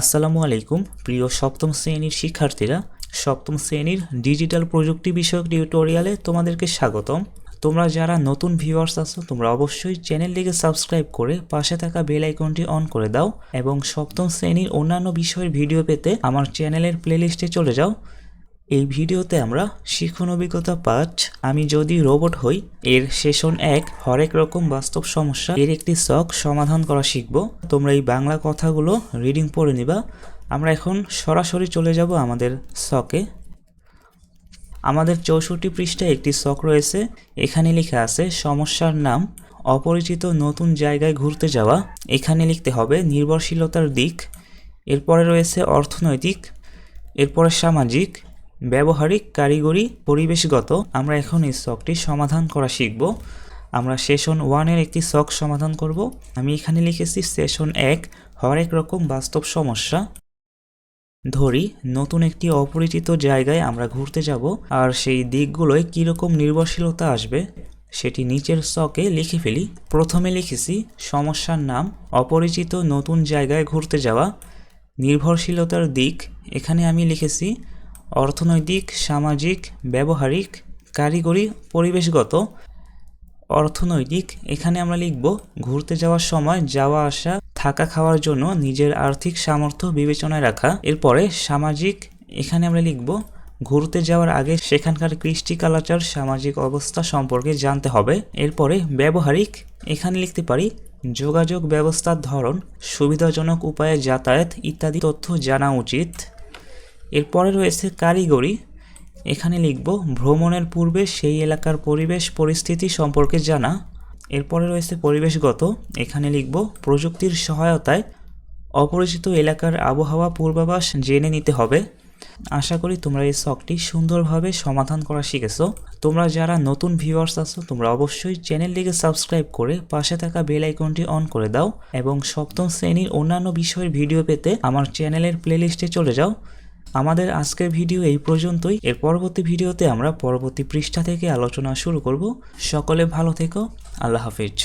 আসসালামু আলাইকুম, প্রিয় সপ্তম শ্রেণির শিক্ষার্থীরা। সপ্তম শ্রেণির ডিজিটাল প্রযুক্তি বিষয়ক টিউটোরিয়ালে তোমাদেরকে স্বাগতম। তোমরা যারা নতুন ভিউয়ার্স আছো, তোমরা অবশ্যই চ্যানেলটিকে সাবস্ক্রাইব করে পাশে থাকা বেল আইকনটি অন করে দাও এবং সপ্তম শ্রেণির অন্যান্য বিষয়ের ভিডিও পেতে আমার চ্যানেলের প্লেলিস্টে চলে যাও। এই ভিডিওতে আমরা শিখন অভিজ্ঞতা পাঁচ আমি যদি রোবট হই, এর সেশন এক, হরেক রকম বাস্তব সমস্যা, এর একটি শখ সমাধান করা শিখব। তোমরা এই বাংলা কথাগুলো রিডিং পড়ে নিবা। আমরা এখন সরাসরি চলে যাব আমাদের শখে। আমাদের চৌষট্টি পৃষ্ঠায় একটি শখ রয়েছে। এখানে লেখা আছে, সমস্যার নাম, অপরিচিত নতুন জায়গায় ঘুরতে যাওয়া। এখানে লিখতে হবে, নির্ভরশীলতার দিক। এরপরে রয়েছে অর্থনৈতিক, এরপরে সামাজিক ব্যবহারিক কারিগরি পরিবেশগত, আমরা এখন এই শখটি সমাধান করা শিখব। আমরা সেশন ওয়ানের একটি শখ সমাধান করব। আমি এখানে লিখেছি, সেশন এক হরেক রকম বাস্তব সমস্যা। ধরি, নতুন একটি অপরিচিত জায়গায় আমরা ঘুরতে যাব, আর সেই দিকগুলোয় কীরকম নির্ভরশীলতা আসবে, সেটি নিচের শকে লিখে ফেলি। প্রথমে লিখেছি, সমস্যার নাম, অপরিচিত নতুন জায়গায় ঘুরতে যাওয়া, নির্ভরশীলতার দিক। এখানে আমি লিখেছি অর্থনৈতিক, সামাজিক, ব্যবহারিক, কারিগরি, পরিবেশগত অর্থনৈতিক, এখানে আমরা লিখব ঘুরতে যাওয়ার সময় যাওয়া, আসা, থাকা, খাওয়ার জন্য নিজের আর্থিক সামর্থ্য বিবেচনায় রাখা। এরপরে সামাজিক, এখানে আমরা লিখব ঘুরতে যাওয়ার আগে সেখানকার কৃষ্টি কালাচার, সামাজিক অবস্থা সম্পর্কে জানতে হবে। এরপরে ব্যবহারিক, এখানে লিখতে পারি যোগাযোগ ব্যবস্থার ধরন, সুবিধাজনক উপায়ে যাতায়াত ইত্যাদি তথ্য জানা উচিত। এরপরে রয়েছে কারিগরি। এখানে লিখব, ভ্রমণের পূর্বে সেই এলাকার পরিবেশ পরিস্থিতি সম্পর্কে জানা। এরপরে রয়েছে পরিবেশগত। এখানে লিখব, প্রযুক্তির সহায়তায় অপরিচিত এলাকার আবহাওয়া পূর্বাভাস জেনে নিতে হবে। আশা করি তোমরা এই শখটি সুন্দরভাবে সমাধান করা শিখেছো। তোমরা যারা নতুন ভিউয়ার্স আছো, তোমরা অবশ্যই চ্যানেলটিকে সাবস্ক্রাইব করে পাশে থাকা বেল আইকনটি অন করে দাও এবং সপ্তম শ্রেণির অন্যান্য বিষয়ের ভিডিও পেতে আমার চ্যানেলের প্লেলিস্টে চলে যাও। আমাদের আজকের ভিডিও এই পর্যন্তই। এর পরবর্তী ভিডিওতে আমরা পরবর্তী পৃষ্ঠা থেকে আলোচনা শুরু করব। সকলে ভালো থেকো। আল্লাহ হাফিজ।